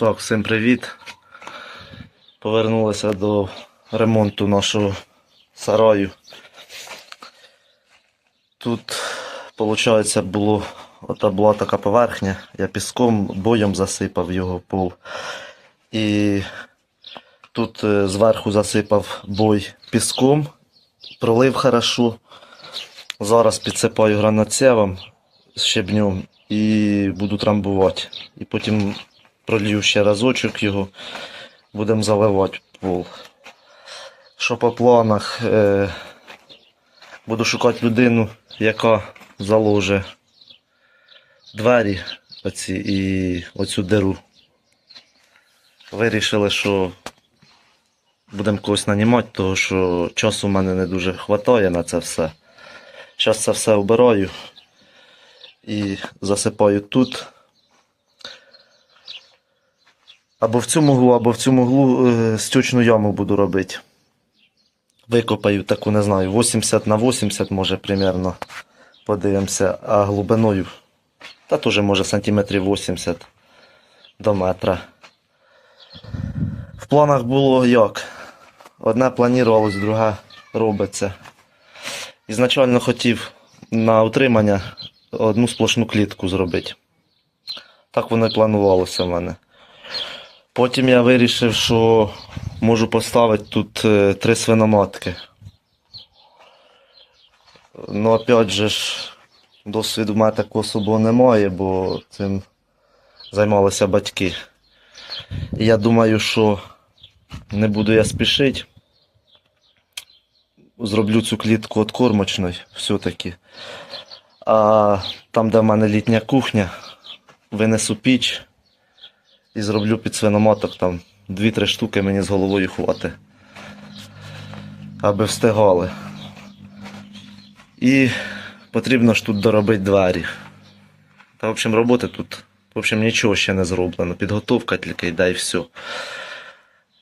Так, всім привіт. Повернулися до ремонту нашого сараю. Тут, виходить, було, ота була така поверхня. Я піском боєм засипав його пол. І тут е, зверху засипав бой піском, пролив хорошо. Зараз підсипаю граноцевом з щебнем і буду трамбувати. І потім пролью ще разочок його, будемо заливати пол. Що по планах? Е, буду шукати людину, яка заложить двері оці і оцю диру. Вирішили, що будемо когось нанімати, тому що часу в мене не дуже вистачає на це все. Зараз це все обираю і засипаю тут. Або в цьому углу, або в цьому углу е, стючну яму буду робити. Викопаю таку, не знаю, 80 на 80, може, примерно. Подивимося, а глибиною. Та теж може сантиметрів 80 до метра. В планах було як? Одне планувалось, друге робиться. Ізначально хотів на утримання одну сплошну клітку зробити. Так воно і планувалося в мене. Потім я вирішив, що можу поставити тут е, три свиноматки. Ну, опять же ж, досвіду в мене такого особого немає, бо цим займалися батьки. Я думаю, що не буду я спішити. Зроблю цю клітку откормочною все-таки. А там, де в мене літня кухня, винесу піч і зроблю під свиноматок там 2-3 штуки мені з головою хватить. Аби встигали. І потрібно ж тут доробити двері. Та, в общем, роботи тут, в общем, нічого ще не зроблено. Підготовка тільки йде і все.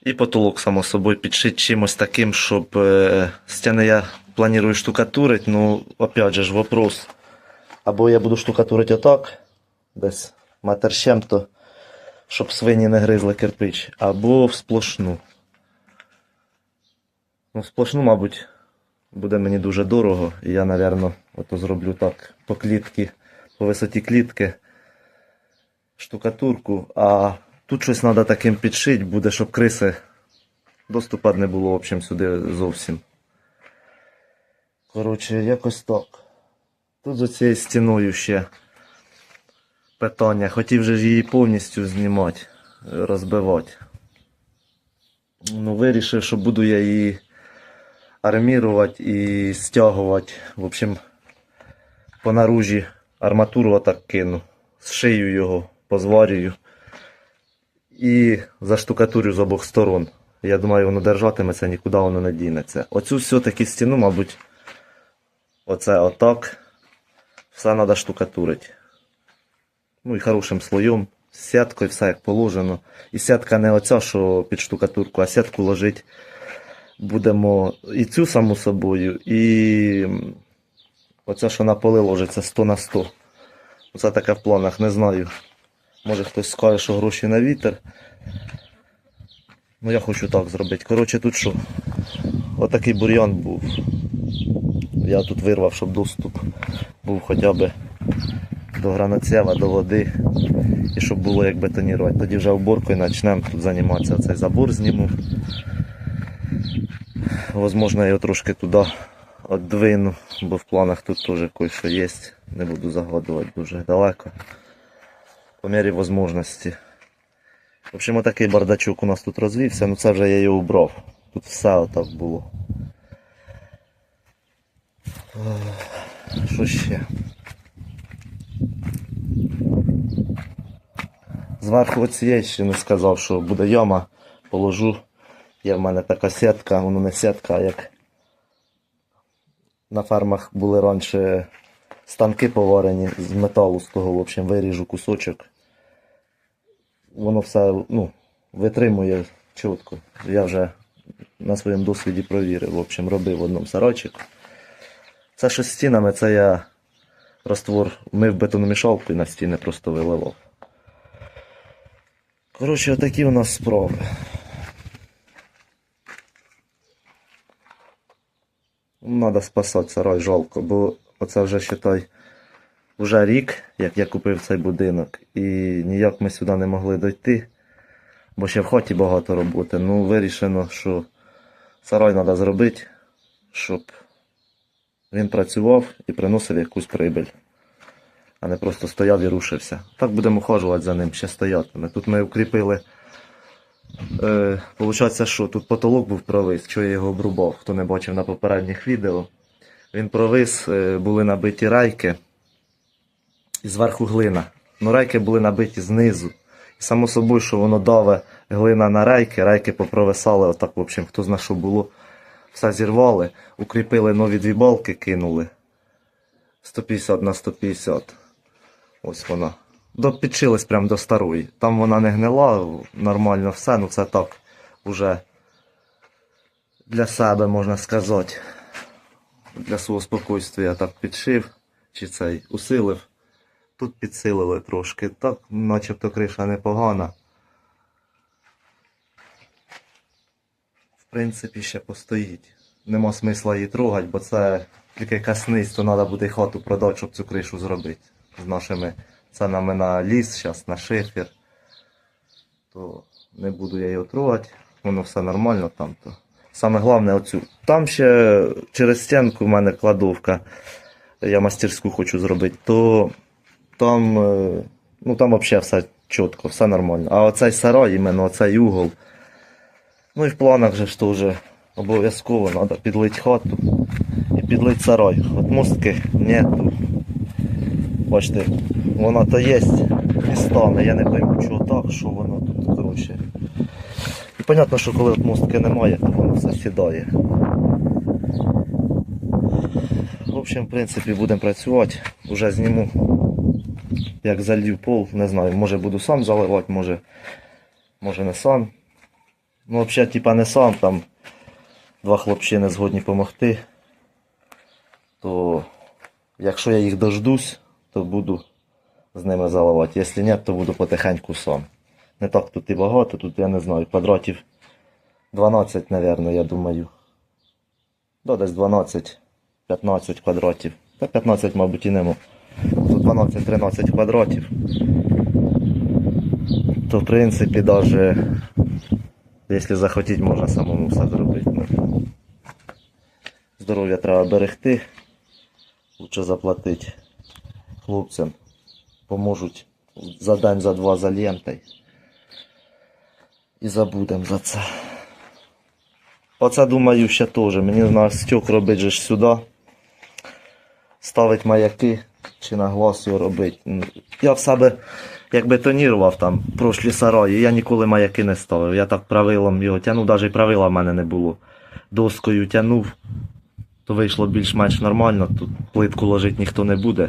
І потолок, само собою, підшити чимось таким, щоб е, стіни я планую штукатурити, ну, опять же ж, вопрос. Або я буду штукатурити отак, десь метр з чим-то, щоб свині не гризли кирпич, або в сплошну. Ну, сплошну, мабуть, буде мені дуже дорого, і я, напевно, ото зроблю так по клітки, по висоті клітки штукатурку, а тут щось треба таким підшити, буде, щоб криси доступу не було в общем, сюди зовсім. Коротше, якось так. Тут за цією стіною ще питання. Хотів же ж її повністю знімати, розбивати. Ну, вирішив, що буду я її армірувати і стягувати. В общем, по наружі арматуру отак кину. Зшию його, позварюю. І заштукатурю з обох сторон. Я думаю, воно держатиметься, нікуди воно не дінеться. Оцю все-таки стіну, мабуть, оце отак. Все треба штукатурити. Ну і хорошим слоєм, з сіткою, все як положено. І сітка не оця, що під штукатурку, а сітку ложить будемо і цю саму собою, і оця, що на поли ложиться 100 на 100. Оце таке в планах, не знаю. Може хтось скаже, що гроші на вітер. Ну я хочу так зробити. Коротше, тут що? Отакий бур'ян був. Я тут вирвав, щоб доступ був хоча б до граноцева, до води. І щоб було як бетонірувати. Тоді вже уборкою почнемо тут займатися. Цей забор зніму. Возможно, я його трошки туди віддвину, бо в планах тут теж кое-що є. Не буду загадувати дуже далеко. По мірі можливості. В общем, отакий бардачок у нас тут розвівся, ну це вже я його убрав. Тут все отак було. Що ще? Зверху оцієї ще не сказав, що буде яма, положу. Є в мене така сітка, воно не сітка, як на фермах були раніше станки поварені з металу з того, в общем, виріжу кусочок. Воно все ну, витримує чітко. Я вже на своєму досвіді провірив, в общем, робив одному сарайчику. Це що з стінами, це я раствор мив бетономішалку і на стіни просто виливав. Коротше, отакі у нас справи. Надо спасати сарай, жалко, бо оце вже считай, вже рік, як я купив цей будинок, і ніяк ми сюди не могли дойти, бо ще в хаті багато роботи. Ну, вирішено, що сарай треба зробити, щоб він працював і приносив якусь прибиль, а не просто стояв і рушився. Так будемо ухажувати за ним, ще стоятиме. Тут ми укріпили. Е, Получається, що тут потолок був провис, що я його обрубав, хто не бачив на попередніх відео. Він провис, е, були набиті райки і зверху глина. Ну, райки були набиті знизу. І само собою, що воно даве глина на райки, райки попровисали, отак, в общем, хто зна, що було. Все зірвали, укріпили нові дві балки, кинули. 150 на 150. Ось вона. До, підшились прямо до старої. Там вона не гнила, нормально все, ну це так уже для себе можна сказати. Для свого спокійствия я так підшив, чи цей усилив. Тут підсилили трошки. Так, начебто криша непогана. В принципі, ще постоїть. Нема смисла її трогати, бо це тільки касниць, то треба буде хату продати, щоб цю кришу зробити. З нашими ценами на ліс, зараз на шифер. То не буду я його трогати. Воно все нормально там. То. Саме головне оцю. Там ще через стінку в мене кладовка. Я мастерську хочу зробити, то там, е, ну там взагалі все чітко, все нормально. А оцей сарай, іменно оцей угол. Ну і в планах же ж теж обов'язково треба підлити хату і підлити сарай. От мостки нету. Бачите, вона то є містами, я не пойму, чого так, що воно тут, коротше. І понятно, що коли от мостки немає, то воно все сідає. В общем, в принципі, будемо працювати. Уже зніму, як залью пол, не знаю, може буду сам заливати, може, може не сам. Ну, взагалі, типа не сам, там два хлопчини згодні допомогти. То якщо я їх дождусь, то буду з ними заливати. Якщо ні, то буду потихеньку сам. Не так тут і багато, тут я не знаю, квадратів 12, мабуть, я думаю. Да, десь 12, 15 квадратів. Та 15, мабуть, і нема. Тут 12-13 квадратів. То в принципі навіть Якщо захотіть, можна самому все зробити. Ну, Здоров'я треба берегти. Лучше заплатити хлопцям. Поможуть за день, за два за лентою. І забудемо за це. Оце думаю ще теж. Мені на стьок робити ж сюди. Ставить маяки чи на глаз його робити. Я в себе як бетонірував там прошлі сараї, я ніколи маяки не ставив. Я так правилом його тягнув, навіть правила в мене не було. Доскою тягнув, то вийшло більш-менш нормально. Тут плитку ложити ніхто не буде.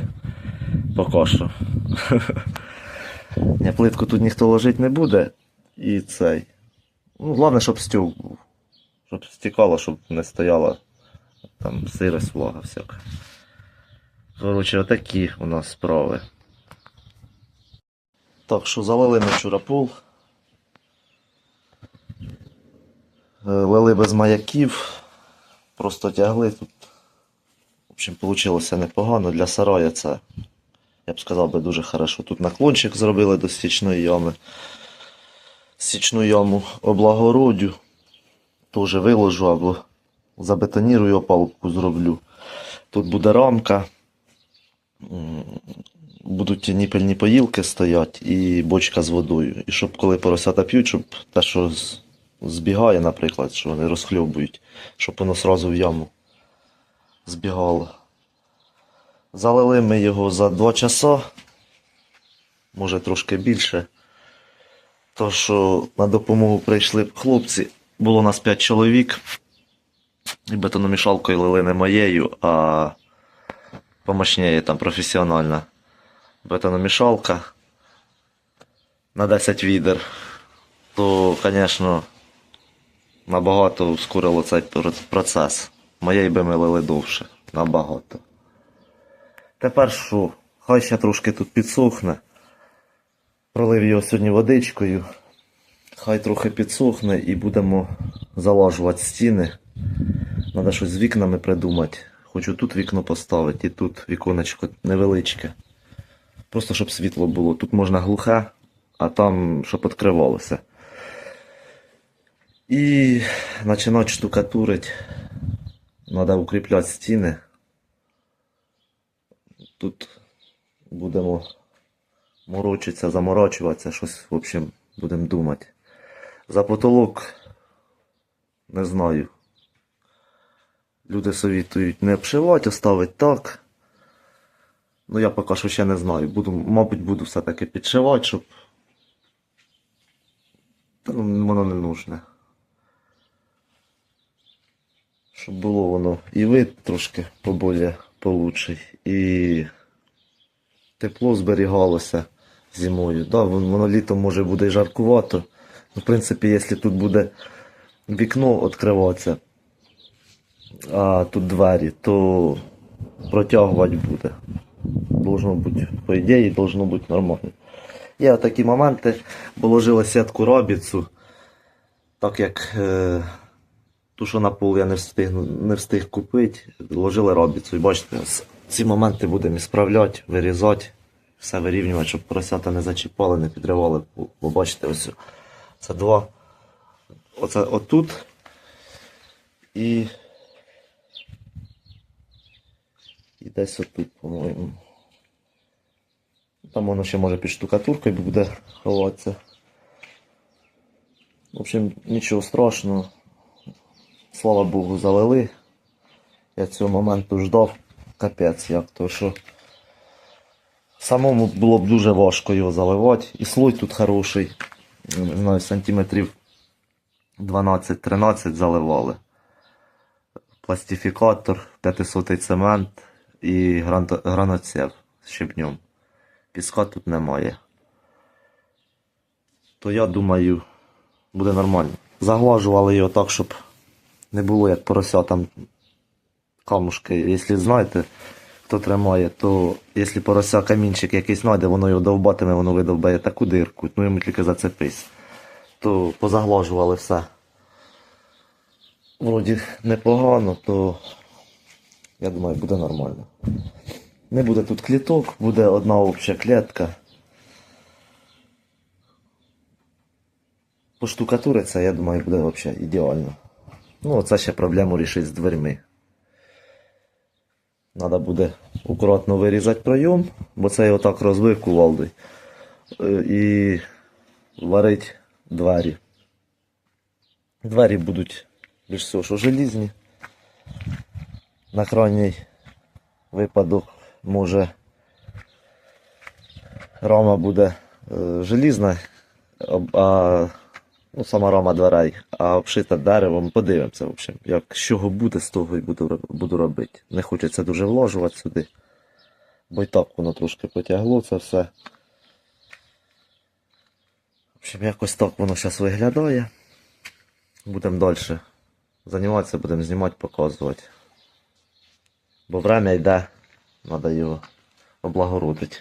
Поки що. Ні, плитку тут ніхто ложити не буде. І цей. Ну, головне, щоб стюк був. Щоб стікало, щоб не стояла там сирость, влага всяка. Коротше, отакі у нас справи. Так що залили ми вчора. Е, Лили без маяків. Просто тягли тут. В общем, вийшло непогано. Для сарая це, я б сказав би, дуже хорошо. Тут наклончик зробили до стічної ями. Стічну яму облагородю. Теж виложу або забетонірую опалубку зроблю. Тут буде рамка. Будуть ніпельні поїлки стоять і бочка з водою. І щоб коли поросята п'ють, щоб те, що збігає, наприклад, що вони розхльобують, щоб воно сразу в яму збігало. Залили ми його за 2 часа, може трошки більше. То, що на допомогу прийшли хлопці, було нас 5 чоловік. І бетономішалкою лили не моєю, а помощніє там професіональна бетономішалка на 10 відер, то, звісно, набагато ускорило цей процес. Моєї би ми лили довше. Набагато. Тепер що? Хай ще трошки тут підсохне. Пролив його сьогодні водичкою. Хай трохи підсохне і будемо залажувати стіни. Треба щось з вікнами придумати. Хочу тут вікно поставити і тут віконечко невеличке. Просто щоб світло було. Тут можна глухе, а там щоб відкривалося. І починати штукатурити. Треба укріпляти стіни. Тут будемо морочитися, заморочуватися, щось, в общем, будемо думати. За потолок не знаю. Люди совітують не обшивати, оставити так. Ну я поки що ще не знаю. Буду, мабуть, буду все-таки підшивати, щоб. Та ну, воно не нужне. Щоб було воно і вид трошки поболее получий, і тепло зберігалося зимою. Да, воно літом може буде і жаркувато. Ну, в принципі, якщо тут буде вікно відкриватися, а тут двері, то протягувати буде. Должно бути, по ідеї, должно бути нормально. Є такі моменти, бо ложила сітку робіцу, так як е, ту, що на пол я не встиг, не встиг купити, ложили робіцу. І бачите, ці моменти будемо справляти, вирізати, все вирівнювати, щоб поросята не зачіпали, не підривали. Бо бачите, ось це два. Оце отут. І. І десь отут, по-моєму. Там воно ще може під штукатуркою буде ховатися. В общем, нічого страшного. Слава Богу, залили. Я цього моменту ждав. Капець як, то що самому було б дуже важко його заливати. І слой тут хороший. Не знаю, сантиметрів 12-13 заливали. Пластифікатор, 500 цемент і граноцев з щебнем. Піска тут немає. То я думаю, буде нормально. Заглажували його так, щоб не було як порося там камушки. Якщо знаєте, хто тримає, то якщо порося камінчик якийсь знайде, воно його довбатиме, воно видовбає таку дирку, ну йому тільки зацепись. То позаглажували все. Вроді непогано, то я думаю, буде нормально. Не буде тут кліток, буде одна обща клітка. Поштукатуриться, я думаю, буде взагалі ідеально. Ну, оце ще проблему рішить з дверми. Треба буде акуратно вирізати пройом, бо це я отак розбив кувалдою. Е, І варить двері. Двері будуть більш всього, що желізні. На крайній випадок може рама буде е, желізна, а ну, сама рама дверей, а обшита деревом. Подивимося, в общем, як з чого буде, з того і буду, буду робити. Не хочеться дуже вложувати сюди. Бо й так воно трошки потягло це все. В общем, якось так воно зараз виглядає. Будемо далі займатися, будемо знімати, показувати. Бо время йде, треба його облагородити.